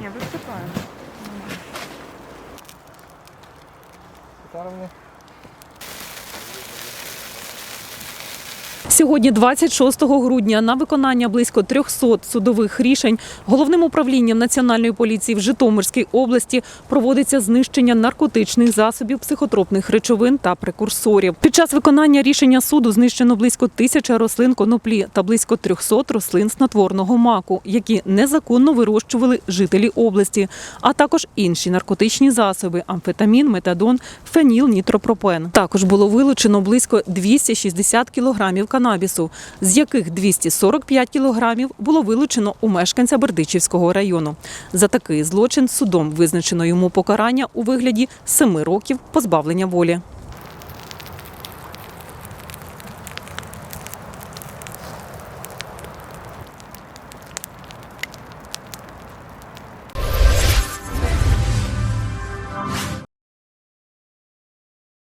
Ні, висипаємо. Сітаровне. Сьогодні, 26 грудня, на виконання близько 300 судових рішень головним управлінням національної поліції в Житомирській області проводиться знищення наркотичних засобів, психотропних речовин та прекурсорів. Під час виконання рішення суду знищено близько тисяча рослин коноплі та близько 300 рослин снотворного маку, які незаконно вирощували жителі області, а також інші наркотичні засоби: амфетамін, метадон, феніл, нітропропен. Також було вилучено близько 260 кілограмів канабісу, з яких 245 кілограмів було вилучено у мешканця Бердичівського району. За такий злочин судом визначено йому покарання у вигляді 7 років позбавлення волі.